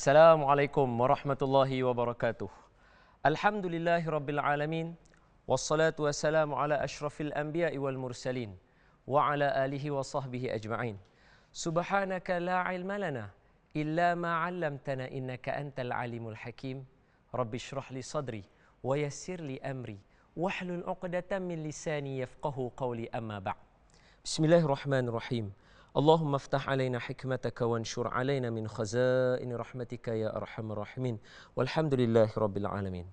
السلام عليكم ورحمة الله وبركاته. الحمد لله رب العالمين والصلاة والسلام على أشرف الأنبياء والمرسلين وعلى آله وصحبه أجمعين. سبحانك لا علم لنا إلا ما علمتنا إنك أنت العليم الحكيم. رب اشرح لي صدري ويسر لي أمري واحلل عقدة من لساني يفقه قولي أما بعد. بسم الله الرحمن الرحيم. اللهم افتح علينا حكمتك وانشر علينا من خزائن رحمتك يا ارحم الراحمين والحمد لله رب العالمين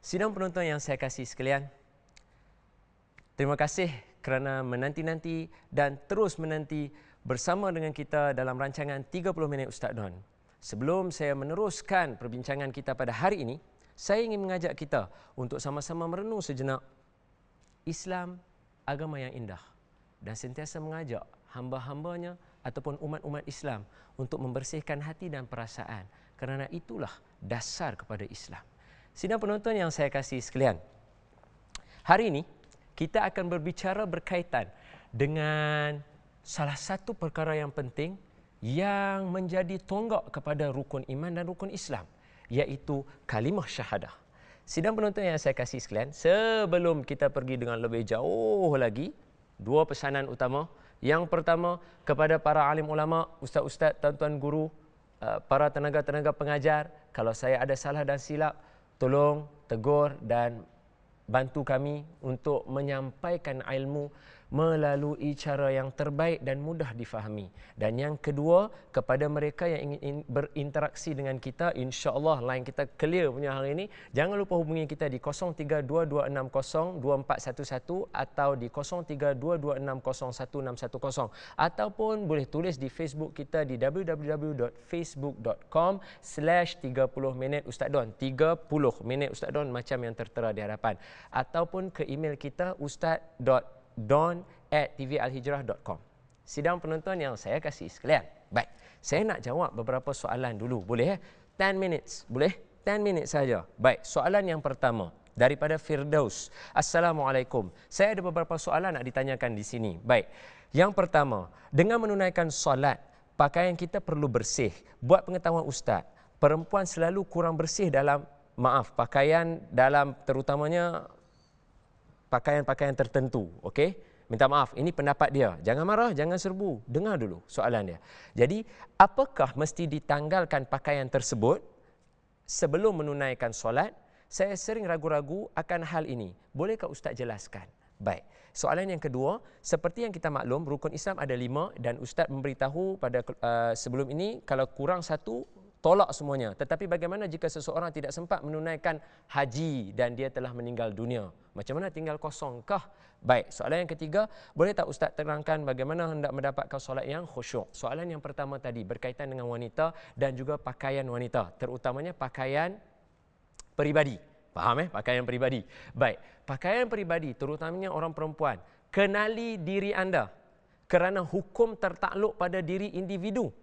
Sidang penonton yang saya kasih sekalian, terima kasih kerana menanti-nanti dan terus menanti bersama dengan kita dalam rancangan 30 minit Ustaz Don. Sebelum saya meneruskan perbincangan kita pada hari ini, saya ingin mengajak kita untuk sama-sama merenung sejenak Islam agama yang indah dan sentiasa mengajak hamba-hambanya ataupun umat-umat Islam untuk membersihkan hati dan perasaan kerana itulah dasar kepada Islam. Sidang penonton yang saya kasih sekalian. Hari ini kita akan berbicara berkaitan dengan salah satu perkara yang penting yang menjadi tonggak kepada rukun iman dan rukun Islam iaitu kalimah syahadah. Sidang penonton yang saya kasih sekalian, sebelum kita pergi dengan lebih jauh lagi, dua pesanan utama. Yang pertama kepada para alim ulama, ustaz-ustaz, tuan-tuan guru, uh, para tenaga-tenaga pengajar, kalau saya ada salah dan silap, tolong tegur dan bantu kami untuk menyampaikan ilmu melalui cara yang terbaik dan mudah difahami. Dan yang kedua, kepada mereka yang ingin berinteraksi dengan kita, insya-Allah line kita clear punya hari ini, jangan lupa hubungi kita di 0322602411 atau di 0322601610 ataupun boleh tulis di Facebook kita di www.facebook.com/30 minit Ustaz Don. 30 minit Ustaz Don macam yang tertera di hadapan ataupun ke email kita ustaz.don don at tvalhijrah.com. Sidang penonton yang saya kasih sekalian. Baik, saya nak jawab beberapa soalan dulu. Boleh eh? 10 minutes. Boleh? 10 minutes saja. Baik, soalan yang pertama daripada Firdaus. Assalamualaikum. Saya ada beberapa soalan nak ditanyakan di sini. Baik. Yang pertama, dengan menunaikan solat, pakaian kita perlu bersih. Buat pengetahuan ustaz, perempuan selalu kurang bersih dalam maaf, pakaian dalam terutamanya pakaian-pakaian tertentu. Okey? Minta maaf, ini pendapat dia. Jangan marah, jangan serbu. Dengar dulu soalan dia. Jadi, apakah mesti ditanggalkan pakaian tersebut sebelum menunaikan solat? Saya sering ragu-ragu akan hal ini. Bolehkah Ustaz jelaskan? Baik. Soalan yang kedua, seperti yang kita maklum, rukun Islam ada lima dan Ustaz memberitahu pada uh, sebelum ini, kalau kurang satu, tolak semuanya. Tetapi bagaimana jika seseorang tidak sempat menunaikan haji dan dia telah meninggal dunia? Macam mana tinggal kosongkah? Baik, soalan yang ketiga, boleh tak Ustaz terangkan bagaimana hendak mendapatkan solat yang khusyuk? Soalan yang pertama tadi berkaitan dengan wanita dan juga pakaian wanita, terutamanya pakaian peribadi. Faham eh? Pakaian peribadi. Baik, pakaian peribadi terutamanya orang perempuan. Kenali diri anda kerana hukum tertakluk pada diri individu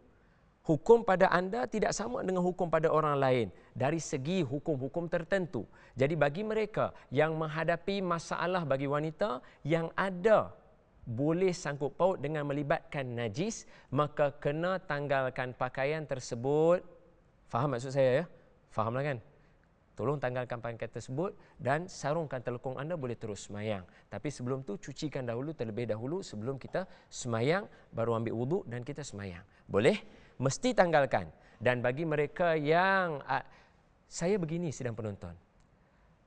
hukum pada anda tidak sama dengan hukum pada orang lain dari segi hukum-hukum tertentu. Jadi bagi mereka yang menghadapi masalah bagi wanita yang ada boleh sangkut paut dengan melibatkan najis, maka kena tanggalkan pakaian tersebut. Faham maksud saya ya? Fahamlah kan? Tolong tanggalkan pakaian tersebut dan sarungkan telekung anda boleh terus semayang. Tapi sebelum tu cucikan dahulu terlebih dahulu sebelum kita semayang baru ambil wuduk dan kita semayang. Boleh? Mesti tanggalkan. Dan bagi mereka yang saya begini sedang penonton.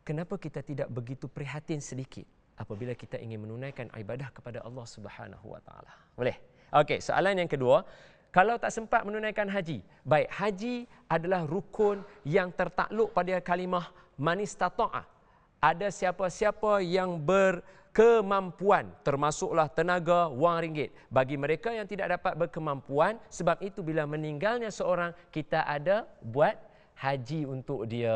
Kenapa kita tidak begitu prihatin sedikit apabila kita ingin menunaikan ibadah kepada Allah Subhanahu wa taala? Boleh? Okey soalan yang kedua kalau tak sempat menunaikan haji baik haji adalah rukun yang tertakluk pada kalimah manistata'a ada siapa-siapa yang ber kemampuan termasuklah tenaga wang ringgit. Bagi mereka yang tidak dapat berkemampuan sebab itu bila meninggalnya seorang kita ada buat haji untuk dia.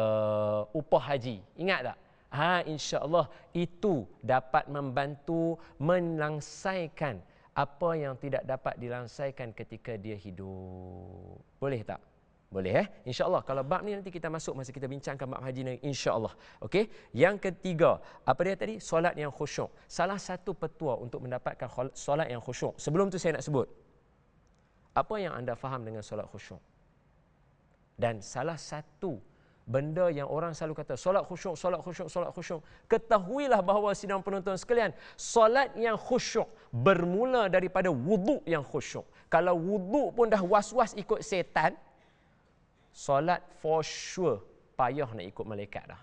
Upah haji. Ingat tak? Ha insyaallah itu dapat membantu melangsaikan apa yang tidak dapat dilangsaikan ketika dia hidup. Boleh tak boleh eh? InsyaAllah. Kalau bab ni nanti kita masuk masa kita bincangkan bab haji ni. InsyaAllah. Okey. Yang ketiga. Apa dia tadi? Solat yang khusyuk. Salah satu petua untuk mendapatkan solat yang khusyuk. Sebelum tu saya nak sebut. Apa yang anda faham dengan solat khusyuk? Dan salah satu benda yang orang selalu kata solat khusyuk, solat khusyuk, solat khusyuk. Ketahuilah bahawa sidang penonton sekalian, solat yang khusyuk bermula daripada wuduk yang khusyuk. Kalau wuduk pun dah was-was ikut setan, solat for sure payah nak ikut malaikat dah.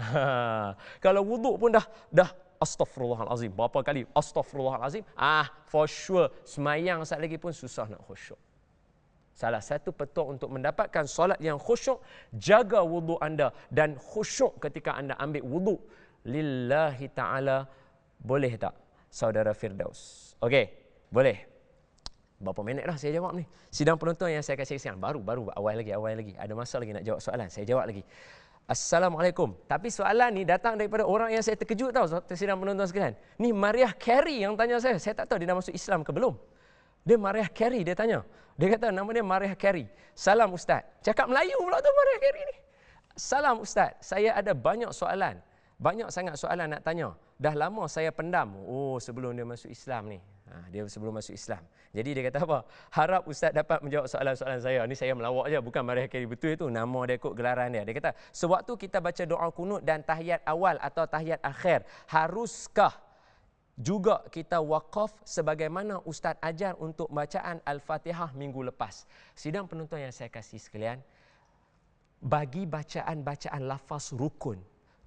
Kalau wuduk pun dah dah astaghfirullahalazim berapa kali astaghfirullahalazim ah for sure semayang sat lagi pun susah nak khusyuk. Salah satu petuk untuk mendapatkan solat yang khusyuk, jaga wuduk anda dan khusyuk ketika anda ambil wuduk. Lillahi ta'ala, boleh tak saudara Firdaus? Okey, boleh. Berapa minit dah saya jawab ni? Sidang penonton yang saya kasih siang. Baru, baru, awal lagi, awal lagi. Ada masa lagi nak jawab soalan. Saya jawab lagi. Assalamualaikum. Tapi soalan ni datang daripada orang yang saya terkejut tahu sidang penonton sekalian. Ni Mariah Carey yang tanya saya. Saya tak tahu dia dah masuk Islam ke belum. Dia Mariah Carey dia tanya. Dia kata nama dia Mariah Carey. Salam Ustaz. Cakap Melayu pula tu Mariah Carey ni. Salam Ustaz. Saya ada banyak soalan. Banyak sangat soalan nak tanya. Dah lama saya pendam. Oh sebelum dia masuk Islam ni. Ha, dia sebelum masuk Islam. Jadi dia kata apa? Harap Ustaz dapat menjawab soalan-soalan saya. Ni saya melawak je. Bukan Mariah Carey betul itu. Nama dia ikut gelaran dia. Dia kata, sewaktu kita baca doa kunut dan tahiyat awal atau tahiyat akhir, haruskah juga kita wakaf sebagaimana Ustaz ajar untuk bacaan Al-Fatihah minggu lepas. Sidang penonton yang saya kasih sekalian, bagi bacaan-bacaan lafaz rukun,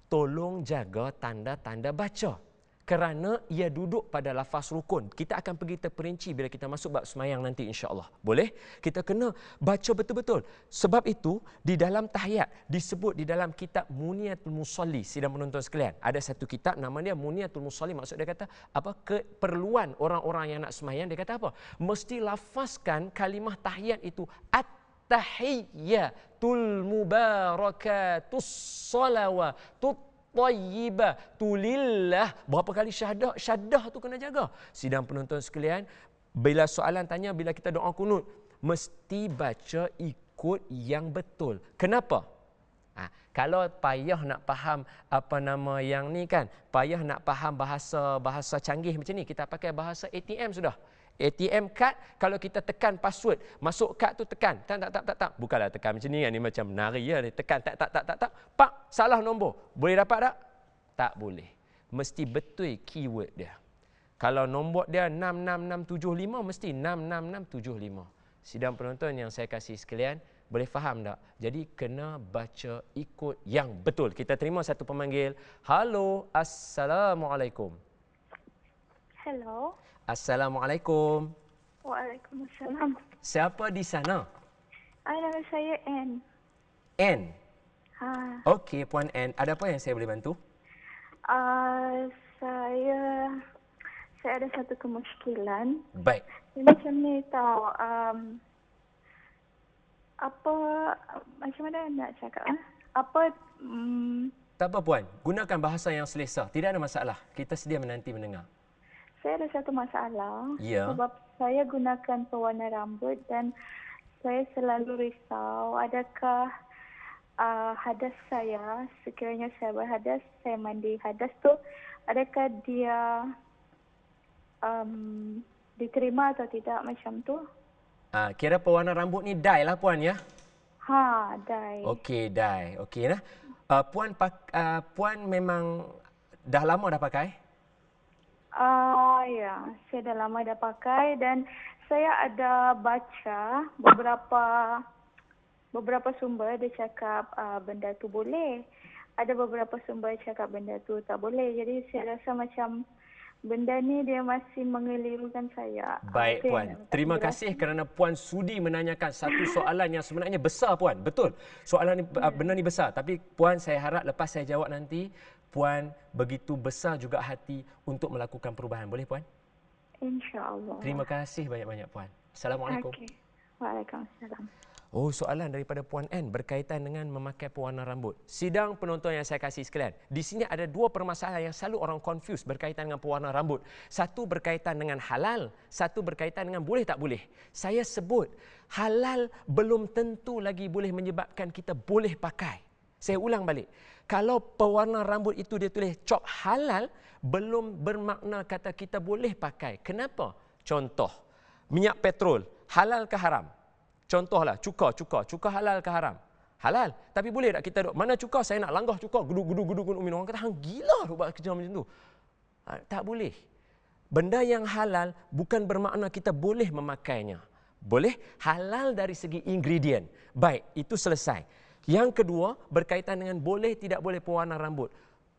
tolong jaga tanda-tanda baca kerana ia duduk pada lafaz rukun. Kita akan pergi terperinci bila kita masuk bab semayang nanti insya-Allah. Boleh? Kita kena baca betul-betul. Sebab itu di dalam tahiyat disebut di dalam kitab Muniatul Musalli sidang penonton sekalian. Ada satu kitab nama dia Muniatul Musalli maksud dia kata apa keperluan orang-orang yang nak semayang dia kata apa? Mesti lafazkan kalimah tahiyat itu at tahiyyatul mubarakatus salawatut tayyibah tulillah. Berapa kali syahadah syahadah tu kena jaga. Sidang penonton sekalian bila soalan tanya bila kita doa kunut mesti baca ikut yang betul. Kenapa? Ha, kalau payah nak faham apa nama yang ni kan payah nak faham bahasa bahasa canggih macam ni kita pakai bahasa ATM sudah ATM card kalau kita tekan password masuk kad tu tekan. Tak tak tak tak tak. Bukanlah tekan macam ni ni macam nari ya ni tekan tak tak tak tak tak. Pak salah nombor. Boleh dapat tak? Tak boleh. Mesti betul keyword dia. Kalau nombor dia 66675 mesti 66675 sidang penonton yang saya kasih sekalian boleh faham tak? Jadi kena baca ikut yang betul. Kita terima satu pemanggil. Halo assalamualaikum hello Assalamualaikum. Waalaikumsalam. Siapa di sana? Ay, nama saya N. N. Ha. Okey, Puan N. Ada apa yang saya boleh bantu? Uh, saya saya ada satu kemusykilan. Baik. Macam ni tahu. Um, apa macam mana nak cakap? Eh? Apa um, tak apa puan, gunakan bahasa yang selesa. Tidak ada masalah. Kita sedia menanti mendengar saya ada satu masalah ya. sebab saya gunakan pewarna rambut dan saya selalu risau adakah uh, hadas saya? Sekiranya saya berhadas saya mandi. Hadas tu adakah dia um, diterima atau tidak macam tu? Uh, kira pewarna rambut ni dye lah puan ya? Ha dye. Okey dye. Okey nah. Uh, puan pak, uh, puan memang dah lama dah pakai Uh, ya, saya dah lama dah pakai dan saya ada baca beberapa beberapa sumber dia cakap uh, benda tu boleh. Ada beberapa sumber cakap benda tu tak boleh. Jadi saya rasa macam benda ni dia masih mengelirukan saya. Baik okay. puan. Terima kasih kerana puan sudi menanyakan satu soalan yang sebenarnya besar puan. Betul. Soalan ni yeah. benda ni besar tapi puan saya harap lepas saya jawab nanti puan begitu besar juga hati untuk melakukan perubahan. Boleh puan? InsyaAllah. Terima kasih banyak-banyak puan. Assalamualaikum. Okay. Waalaikumsalam. Oh, soalan daripada Puan N berkaitan dengan memakai pewarna rambut. Sidang penonton yang saya kasih sekalian. Di sini ada dua permasalahan yang selalu orang confuse berkaitan dengan pewarna rambut. Satu berkaitan dengan halal, satu berkaitan dengan boleh tak boleh. Saya sebut, halal belum tentu lagi boleh menyebabkan kita boleh pakai. Saya ulang balik kalau pewarna rambut itu dia tulis cop halal belum bermakna kata kita boleh pakai kenapa contoh minyak petrol halal ke haram Contohlah, cuka, cuka. Cuka halal ke haram? Halal. Tapi boleh tak kita duk, mana cuka saya nak langgah cuka, gudu, gudu, gudu, gudu. Orang kata, hang gila buat kerja macam tu. Ha, tak boleh. Benda yang halal bukan bermakna kita boleh memakainya. Boleh halal dari segi ingredient. Baik, itu selesai. Yang kedua, berkaitan dengan boleh tidak boleh pewarna rambut.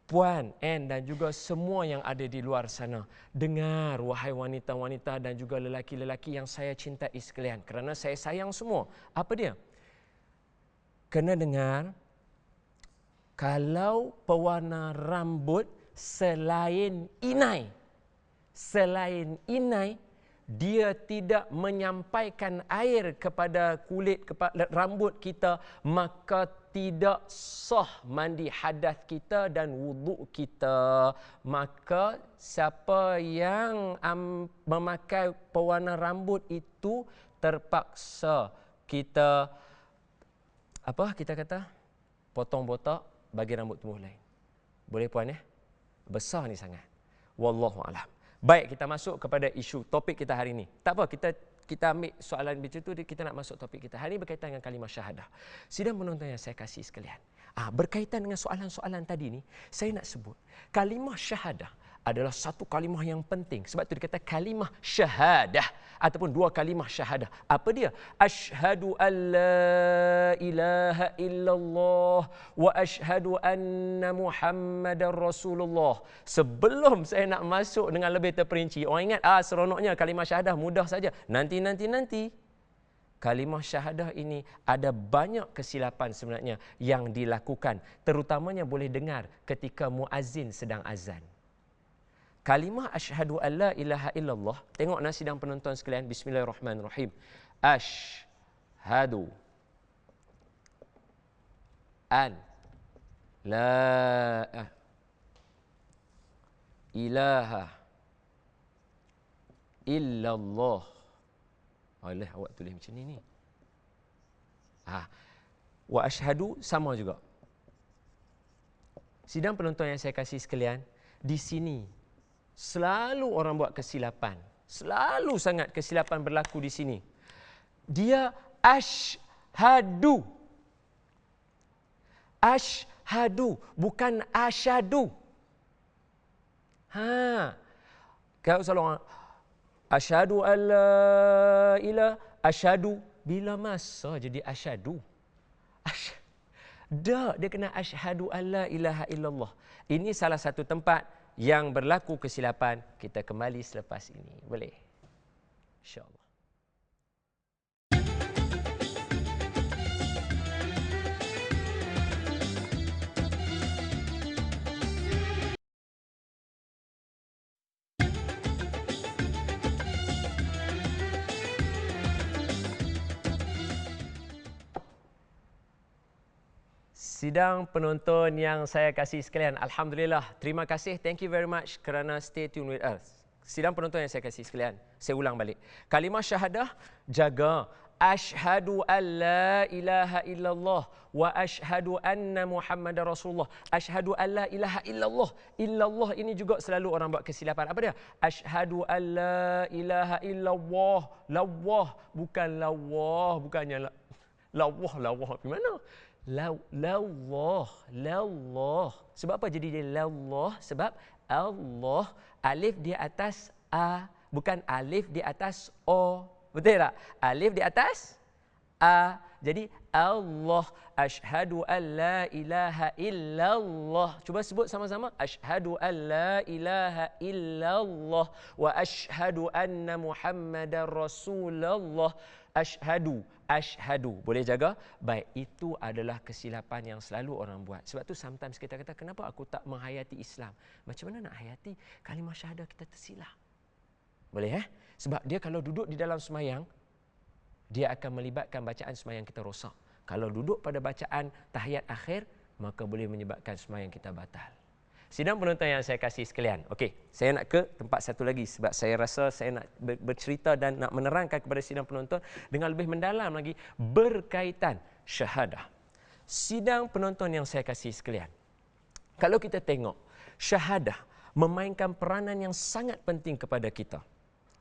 Puan, Anne dan juga semua yang ada di luar sana. Dengar wahai wanita-wanita dan juga lelaki-lelaki yang saya cintai sekalian. Kerana saya sayang semua. Apa dia? Kena dengar, kalau pewarna rambut selain inai, selain inai, dia tidak menyampaikan air kepada kulit kepada rambut kita maka tidak sah mandi hadas kita dan wuduk kita. Maka siapa yang um, memakai pewarna rambut itu terpaksa kita apa kita kata? Potong botak bagi rambut tumbuh lain. Boleh puan ya besar ni sangat. Wallahu alam Baik, kita masuk kepada isu topik kita hari ini. Tak apa, kita kita ambil soalan macam tu kita nak masuk topik kita. Hari ini berkaitan dengan kalimah syahadah. Sidang penonton yang saya kasih sekalian. Ah, berkaitan dengan soalan-soalan tadi ni, saya nak sebut kalimah syahadah adalah satu kalimah yang penting. Sebab tu dikata kalimah syahadah ataupun dua kalimah syahadah. Apa dia? Ashhadu an la ilaha illallah wa ashhadu anna Muhammadar Rasulullah. Sebelum saya nak masuk dengan lebih terperinci, orang ingat ah seronoknya kalimah syahadah mudah saja. Nanti nanti nanti kalimah syahadah ini ada banyak kesilapan sebenarnya yang dilakukan terutamanya boleh dengar ketika muazin sedang azan kalimah asyhadu alla ilaha illallah tengok nasi dan penonton sekalian bismillahirrahmanirrahim. Asyhadu an la ilaha illallah. Oleh awak tulis macam ni ni. Ha wa asyhadu sama juga. Sidang penonton yang saya kasih sekalian di sini selalu orang buat kesilapan. Selalu sangat kesilapan berlaku di sini. Dia ashadu. Ashadu bukan asyadu. Ha. Kalau selalu orang asyadu alla ila asyadu bila masa jadi asyadu? Ash Dah dia kena asyhadu alla ilaha illallah. Ini salah satu tempat yang berlaku kesilapan kita kembali selepas ini. Boleh? Insyaallah sidang penonton yang saya kasih sekalian. Alhamdulillah. Terima kasih. Thank you very much kerana stay tune with us. Sidang penonton yang saya kasih sekalian. Saya ulang balik. Kalimah syahadah, jaga. Ashhadu an la ilaha illallah wa ashhadu anna Muhammad Rasulullah. Ashhadu an la ilaha illallah. Illallah ini juga selalu orang buat kesilapan. Apa dia? Ashhadu an la ilaha illallah. Lawah bukan lawah, bukannya la lawah lawah. Gimana? Lallah lallah sebab apa jadi dia lallah sebab Allah alif di atas a bukan alif di atas o. Betul tak? Alif di atas a. Jadi Allah asyhadu an la ilaha illallah. Cuba sebut sama-sama. Asyhadu an la ilaha illallah wa asyhadu anna muhammadar rasulullah asyhadu asyhadu boleh jaga? Baik itu adalah kesilapan yang selalu orang buat. Sebab tu sometimes kita kata kenapa aku tak menghayati Islam? Macam mana nak hayati? Kalimah syahadah kita tersilap. Boleh eh? Sebab dia kalau duduk di dalam semayang dia akan melibatkan bacaan semayang kita rosak. Kalau duduk pada bacaan tahiyat akhir maka boleh menyebabkan semayang kita batal Sidang penonton yang saya kasih sekalian. Okey, saya nak ke tempat satu lagi sebab saya rasa saya nak bercerita dan nak menerangkan kepada sidang penonton dengan lebih mendalam lagi berkaitan syahadah. Sidang penonton yang saya kasih sekalian. Kalau kita tengok, syahadah memainkan peranan yang sangat penting kepada kita.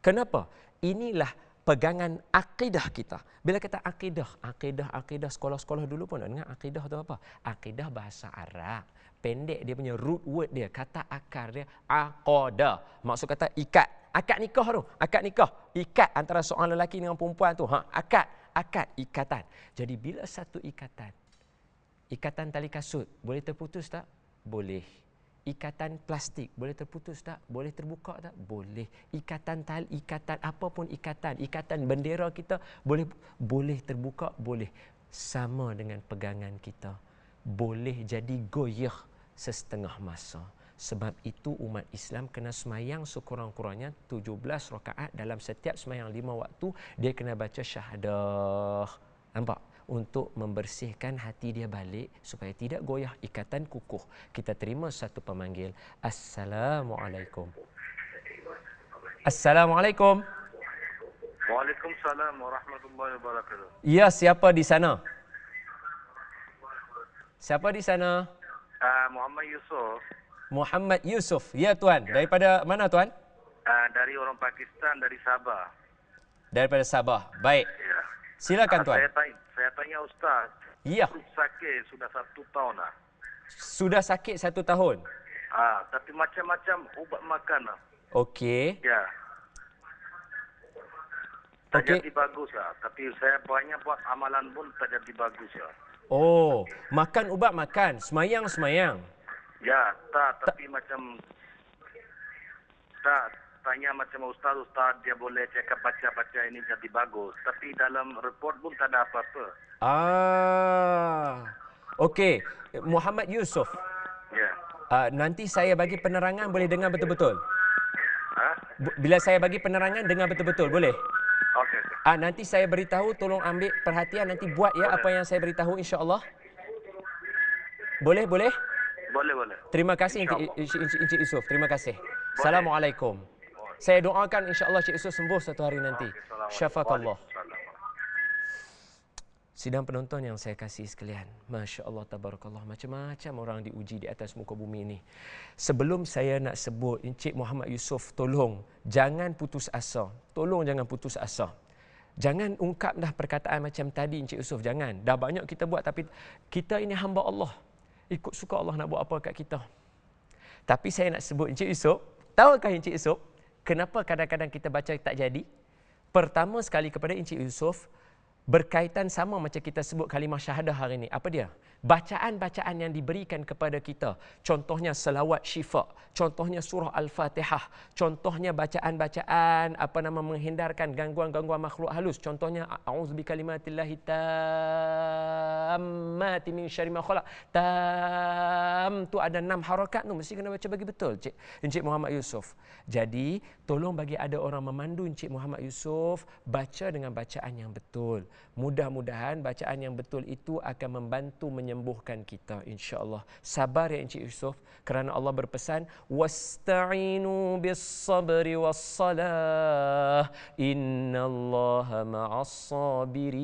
Kenapa? Inilah pegangan akidah kita. Bila kata akidah, akidah, akidah sekolah-sekolah dulu pun dengar akidah tu apa? Akidah bahasa Arab. Pendek dia punya root word dia, kata akar dia aqada. Maksud kata ikat. Akad nikah tu, akad nikah. Ikat antara seorang lelaki dengan perempuan tu. Ha, akad, akad, ikatan. Jadi bila satu ikatan, ikatan tali kasut boleh terputus tak? Boleh ikatan plastik boleh terputus tak? Boleh terbuka tak? Boleh. Ikatan tali, ikatan apapun ikatan, ikatan bendera kita boleh boleh terbuka, boleh. Sama dengan pegangan kita. Boleh jadi goyah sesetengah masa. Sebab itu umat Islam kena semayang sekurang-kurangnya 17 rakaat dalam setiap semayang lima waktu dia kena baca syahadah. Nampak? Untuk membersihkan hati dia balik supaya tidak goyah ikatan kukuh. Kita terima satu pemanggil. Assalamualaikum. Assalamualaikum. Waalaikumsalam warahmatullahi wabarakatuh. Ya, siapa di sana? Siapa di sana? Uh, Muhammad Yusuf. Muhammad Yusuf. Ya, tuan. Daripada mana, tuan? Uh, dari orang Pakistan, dari Sabah. Daripada Sabah. Baik. Ya. Silakan, Uh, tuan. saya tanya, saya tanya Ustaz. Ya. Sakit sudah satu tahun lah. Sudah sakit satu tahun. Ah, tapi macam-macam ubat makan lah. Okey. Ya. Tak Okey. jadi bagus lah. Tapi saya banyak buat amalan pun tak jadi bagus lah. Oh, makan ubat makan, semayang semayang. Ya, tak. Tapi macam... Tak. Tanya macam Ustaz, Ustaz dia boleh cakap baca-baca ini jadi bagus. Tapi dalam report pun tak ada apa-apa. Ah. Okey, Muhammad Yusuf. Ya. Uh, nanti saya bagi penerangan boleh dengar betul-betul. Ha? Bila saya bagi penerangan dengar betul-betul, boleh? Okey. Ah nanti saya beritahu tolong ambil perhatian nanti buat ya apa yang saya beritahu insya-Allah. Boleh, boleh? Boleh, boleh. Terima kasih Encik, Yusuf. Terima kasih. Assalamualaikum. Saya doakan insya-Allah Encik Yusuf sembuh satu hari nanti. Syafakallah. Sidang penonton yang saya kasih sekalian. Masya Allah, tabarakallah. Macam-macam orang diuji di atas muka bumi ini. Sebelum saya nak sebut, Encik Muhammad Yusof, tolong jangan putus asa. Tolong jangan putus asa. Jangan ungkap dah perkataan macam tadi Encik Yusof. Jangan. Dah banyak kita buat tapi kita ini hamba Allah. Ikut suka Allah nak buat apa kat kita. Tapi saya nak sebut Encik Yusof. Tahukah Encik Yusof, kenapa kadang-kadang kita baca tak jadi? Pertama sekali kepada Encik Yusof, berkaitan sama macam kita sebut kalimah syahadah hari ini. Apa dia? Bacaan-bacaan yang diberikan kepada kita. Contohnya selawat syifa. Contohnya surah Al-Fatihah. Contohnya bacaan-bacaan apa nama menghindarkan gangguan-gangguan makhluk halus. Contohnya a'udzubikalimatillahi tammati min syarri ma khalaq. Tam tu ada enam harakat tu mesti kena baca bagi betul Cik Encik Muhammad Yusof. Jadi tolong bagi ada orang memandu Encik Muhammad Yusof baca dengan bacaan yang betul. Mudah-mudahan bacaan yang betul itu akan membantu menyembuhkan kita insya-Allah. Sabar ya Encik Yusof kerana Allah berpesan wasta'inu bis sabri was salah innallaha ma'as sabirin.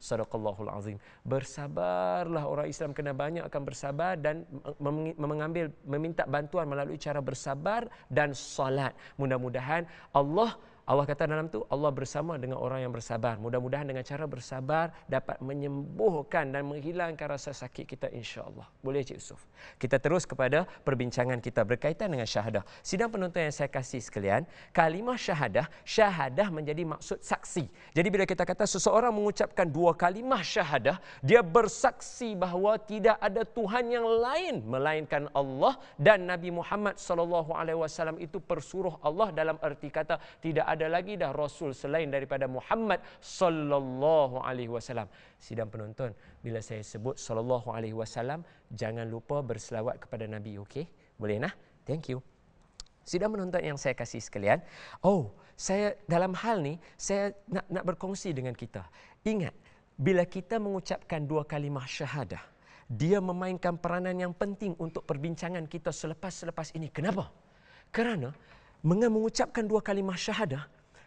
Sadaqallahul azim. Bersabarlah orang Islam kena banyak akan bersabar dan mengambil meminta bantuan melalui cara bersabar dan solat. Mudah-mudahan Allah Allah kata dalam tu Allah bersama dengan orang yang bersabar. Mudah-mudahan dengan cara bersabar dapat menyembuhkan dan menghilangkan rasa sakit kita insya-Allah. Boleh Cik Yusuf. Kita terus kepada perbincangan kita berkaitan dengan syahadah. Sidang penonton yang saya kasih sekalian, kalimah syahadah, syahadah menjadi maksud saksi. Jadi bila kita kata seseorang mengucapkan dua kalimah syahadah, dia bersaksi bahawa tidak ada tuhan yang lain melainkan Allah dan Nabi Muhammad sallallahu alaihi wasallam itu persuruh Allah dalam erti kata tidak ada lagi dah rasul selain daripada Muhammad sallallahu alaihi wasallam. Sidang penonton, bila saya sebut sallallahu alaihi wasallam, jangan lupa berselawat kepada Nabi, okey? Boleh nah? Thank you. Sidang penonton yang saya kasih sekalian, oh, saya dalam hal ni saya nak nak berkongsi dengan kita. Ingat, bila kita mengucapkan dua kalimah syahadah, dia memainkan peranan yang penting untuk perbincangan kita selepas-selepas ini. Kenapa? Kerana dengan mengucapkan dua kalimah syahadah,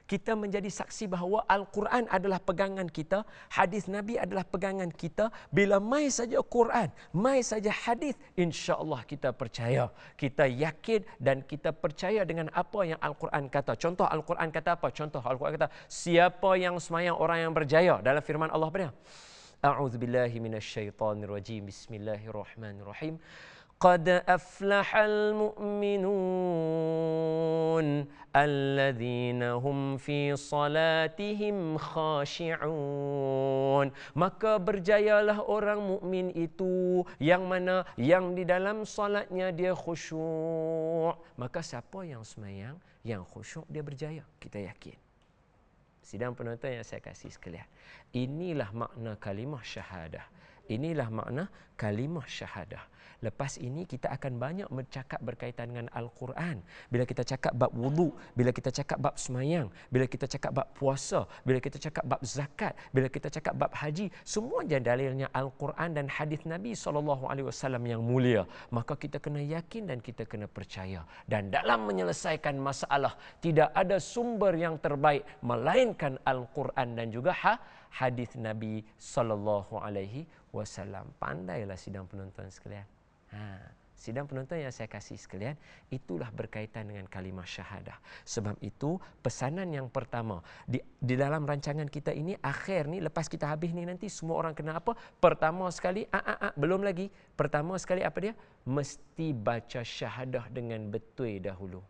kita menjadi saksi bahawa Al-Quran adalah pegangan kita, hadis Nabi adalah pegangan kita. Bila mai saja Quran, mai saja hadis, insya-Allah kita percaya, kita yakin dan kita percaya dengan apa yang Al-Quran kata. Contoh Al-Quran kata apa? Contoh Al-Quran kata, siapa yang semayang orang yang berjaya dalam firman Allah apa dia? A'udzubillahi minasyaitonirrajim. Bismillahirrahmanirrahim. قد أفلح المؤمنون الذين هم في صلاتهم خاشعون maka berjayalah orang mukmin itu yang mana yang di dalam salatnya dia khusyuk maka siapa yang semayang yang khusyuk dia berjaya kita yakin sidang penonton yang saya kasih sekalian inilah makna kalimah syahadah inilah makna kalimah syahadah Lepas ini kita akan banyak bercakap berkaitan dengan Al-Quran. Bila kita cakap bab wudu, bila kita cakap bab semayang, bila kita cakap bab puasa, bila kita cakap bab zakat, bila kita cakap bab haji, semua je dalilnya Al-Quran dan hadis Nabi SAW yang mulia. Maka kita kena yakin dan kita kena percaya. Dan dalam menyelesaikan masalah, tidak ada sumber yang terbaik melainkan Al-Quran dan juga ha, hadis Nabi sallallahu alaihi wasallam. Pandailah sidang penonton sekalian. Ha, sidang penonton yang saya kasih sekalian, itulah berkaitan dengan kalimah syahadah. Sebab itu, pesanan yang pertama, di, di dalam rancangan kita ini, akhir ni, lepas kita habis ni nanti, semua orang kena apa? Pertama sekali, a, a, a, belum lagi. Pertama sekali apa dia? Mesti baca syahadah dengan betul dahulu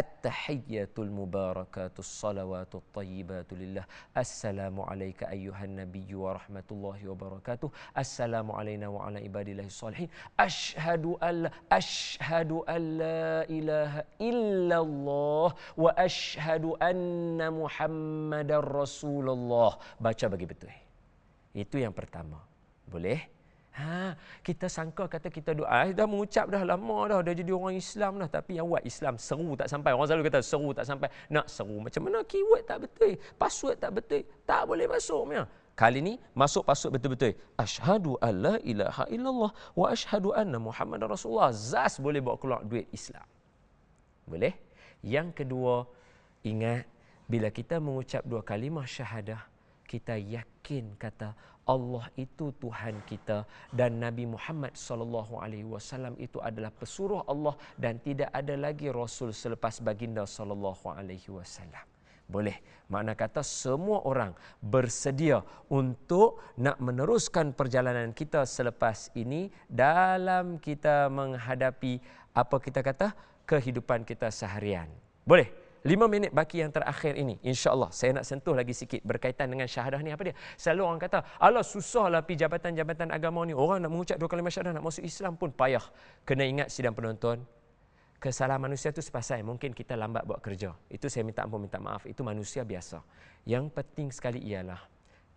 attahiyyatul mubarakatus salawatut tayyibatu lillah. Assalamu alayka ayyuhan nabiyyu wa rahmatullahi wa barakatuh. Assalamu alayna wa ala ibadillahi salihin. Ashhadu an ashhadu an la ilaha illallah wa ashhadu anna muhammadar rasulullah. Baca bagi betul. Itu yang pertama. Boleh? Ha, kita sangka kata kita doa, eh, dah mengucap dah lama dah, dah jadi orang Islam dah. Tapi yang buat Islam seru tak sampai. Orang selalu kata seru tak sampai. Nak seru macam mana? Keyword tak betul. Password tak betul. Tak boleh masuk. Ya. Kali ni masuk password betul-betul. Ashadu an la ilaha illallah wa ashadu anna Muhammad Rasulullah. Zas boleh bawa keluar duit Islam. Boleh? Yang kedua, ingat bila kita mengucap dua kalimah syahadah, kita yakin kata Allah itu Tuhan kita dan Nabi Muhammad sallallahu alaihi wasallam itu adalah pesuruh Allah dan tidak ada lagi rasul selepas baginda sallallahu alaihi wasallam. Boleh. Makna kata semua orang bersedia untuk nak meneruskan perjalanan kita selepas ini dalam kita menghadapi apa kita kata kehidupan kita seharian. Boleh? Lima minit baki yang terakhir ini, insya-Allah saya nak sentuh lagi sikit berkaitan dengan syahadah ni apa dia? Selalu orang kata, "Alah susahlah pi jabatan-jabatan agama ni. Orang nak mengucap dua kalimah syahadah nak masuk Islam pun payah." Kena ingat sidang penonton, kesalahan manusia itu sepasai. Mungkin kita lambat buat kerja. Itu saya minta ampun, minta maaf. Itu manusia biasa. Yang penting sekali ialah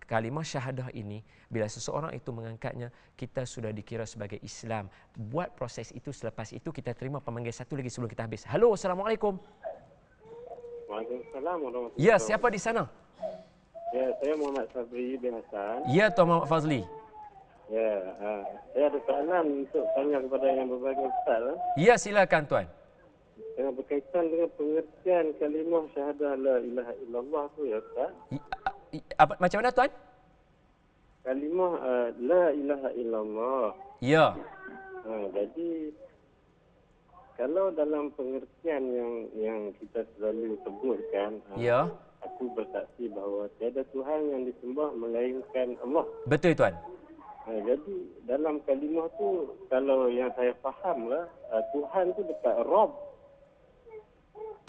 kalimah syahadah ini bila seseorang itu mengangkatnya kita sudah dikira sebagai Islam. Buat proses itu selepas itu kita terima pemanggil satu lagi sebelum kita habis. Halo, Assalamualaikum. Waalaikumsalam warahmatullahi Ya, siapa di sana? Ya, saya Muhammad Fazli bin Hassan. Ya, Tuan Muhammad Fazli. Ya, uh, saya ada soalan untuk tanya kepada yang berbagai ustaz. Uh. Ya, silakan Tuan. Yang berkaitan dengan pengertian kalimah syahadah la ilaha illallah tu ya Ustaz. Apa, macam mana Tuan? Kalimah uh, la ilaha illallah. Ya. Uh, jadi kalau dalam pengertian yang yang kita selalu sebutkan ah, ya. aku bersaksi bahawa tiada tuhan yang disembah melainkan Allah. Betul tuan. Ha, jadi dalam kalimah tu kalau yang saya faham lah uh, tuhan tu dekat rob.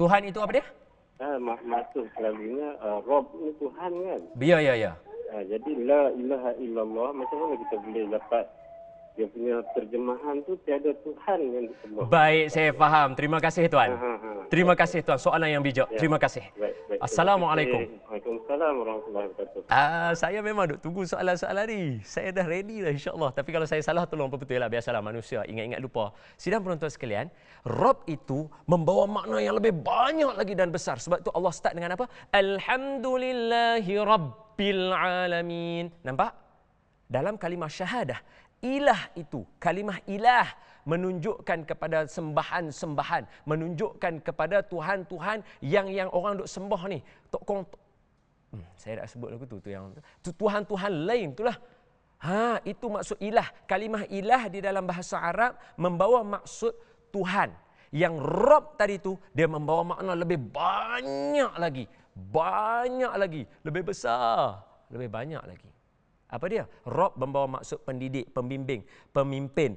Tuhan itu apa dia? Ha, mak maksud selalunya uh, rob ni tuhan kan? Ya ya ya. Ha, jadi la ilaha illallah macam mana kita boleh dapat dia punya terjemahan tu tiada Tuhan yang disembah. Baik, saya faham. Terima kasih tuan. Ha, ha, ha. Terima kasih tuan. Soalan yang bijak. Ya. Terima kasih. Baik, baik. Assalamualaikum. Waalaikumsalam warahmatullahi wabarakatuh. Ah, saya memang duk tunggu soalan-soalan ni. Saya dah ready lah insya-Allah. Tapi kalau saya salah tolong betul lah biasalah manusia ingat-ingat lupa. Sidang penonton sekalian, Rob itu membawa makna yang lebih banyak lagi dan besar. Sebab tu Allah start dengan apa? Alhamdulillahi rabbil alamin. Nampak? Dalam kalimah syahadah ilah itu, kalimah ilah menunjukkan kepada sembahan-sembahan, menunjukkan kepada Tuhan-Tuhan yang yang orang duk sembah ni. Tokong hmm, saya dah sebut lagu tu tu yang tu Tuhan-Tuhan lain itulah. Ha, itu maksud ilah. Kalimah ilah di dalam bahasa Arab membawa maksud Tuhan. Yang Rob tadi tu dia membawa makna lebih banyak lagi. Banyak lagi, lebih besar, lebih banyak lagi. Apa dia? Rob membawa maksud pendidik, pembimbing, pemimpin,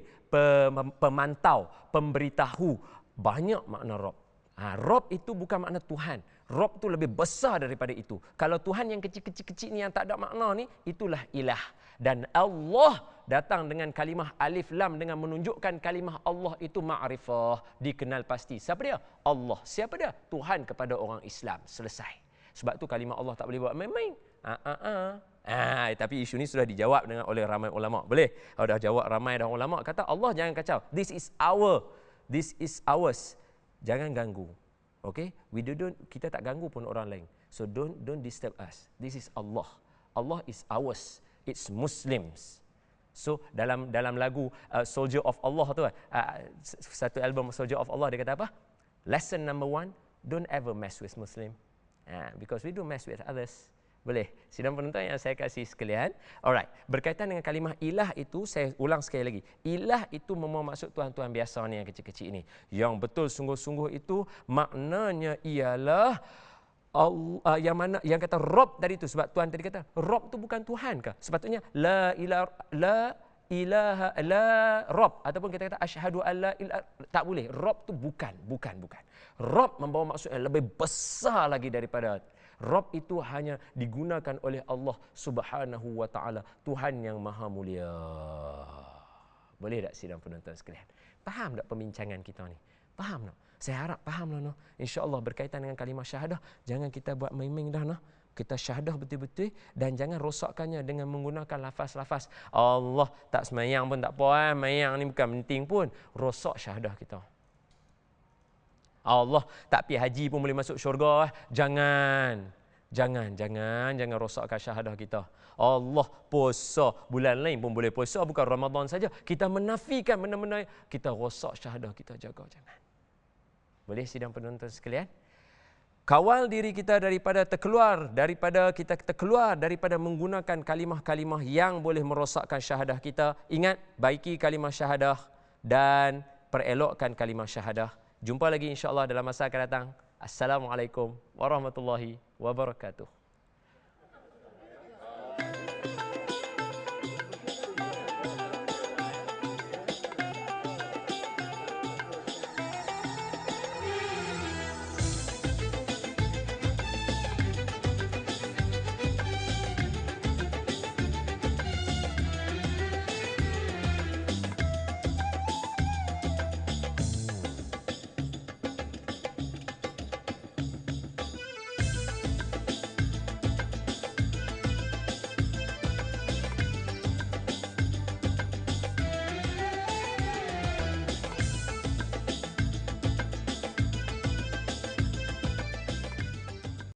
pemantau, pemberitahu. Banyak makna Rob. Ha, Rob itu bukan makna Tuhan. Rob itu lebih besar daripada itu. Kalau Tuhan yang kecil-kecil ni yang tak ada makna ni, itulah ilah. Dan Allah datang dengan kalimah alif lam dengan menunjukkan kalimah Allah itu ma'rifah. Dikenal pasti. Siapa dia? Allah. Siapa dia? Tuhan kepada orang Islam. Selesai. Sebab tu kalimah Allah tak boleh buat main-main. Ah, ah, ah. Ah, tapi isu ni sudah dijawab dengan oleh ramai ulama. Boleh? Kalau dah jawab ramai dah ulama kata Allah jangan kacau. This is our. This is ours. Jangan ganggu. Okay? We don't kita tak ganggu pun orang lain. So don't don't disturb us. This is Allah. Allah is ours. It's Muslims. So dalam dalam lagu uh, Soldier of Allah tu uh, satu album Soldier of Allah dia kata apa? Lesson number one, don't ever mess with Muslim. Uh, because we do mess with others. Boleh. Sidang penonton yang saya kasih sekalian. Alright. Berkaitan dengan kalimah ilah itu, saya ulang sekali lagi. Ilah itu membawa maksud Tuhan-Tuhan biasa ni yang kecil-kecil ini. Yang betul sungguh-sungguh itu maknanya ialah Allah, uh, yang mana yang kata Rob tadi itu sebab Tuhan tadi kata Rob itu bukan Tuhan ke? Sepatutnya la ilah la ilaha la Rob ataupun kita kata asyhadu alla ilah tak boleh. Rob itu bukan, bukan, bukan. Rob membawa maksud yang lebih besar lagi daripada Rob itu hanya digunakan oleh Allah Subhanahu wa taala, Tuhan yang maha mulia. Boleh tak sidang penonton sekalian? Faham tak pembincangan kita ni? Faham tak? Saya harap faham lah no. Insya-Allah berkaitan dengan kalimah syahadah, jangan kita buat main-main dah no. Kita syahadah betul-betul dan jangan rosakkannya dengan menggunakan lafaz-lafaz. Allah tak semayang pun tak apa eh. Mayang ni bukan penting pun. Rosak syahadah kita. Allah tak pergi haji pun boleh masuk syurga. Eh. Jangan. Jangan, jangan, jangan rosakkan syahadah kita. Allah puasa. Bulan lain pun boleh puasa. Bukan Ramadan saja. Kita menafikan benda-benda. Kita rosak syahadah kita. Jaga, jangan. Boleh sidang penonton sekalian? Kawal diri kita daripada terkeluar, daripada kita terkeluar daripada menggunakan kalimah-kalimah yang boleh merosakkan syahadah kita. Ingat, baiki kalimah syahadah dan perelokkan kalimah syahadah. Jumpa lagi insya-Allah dalam masa akan datang. Assalamualaikum warahmatullahi wabarakatuh.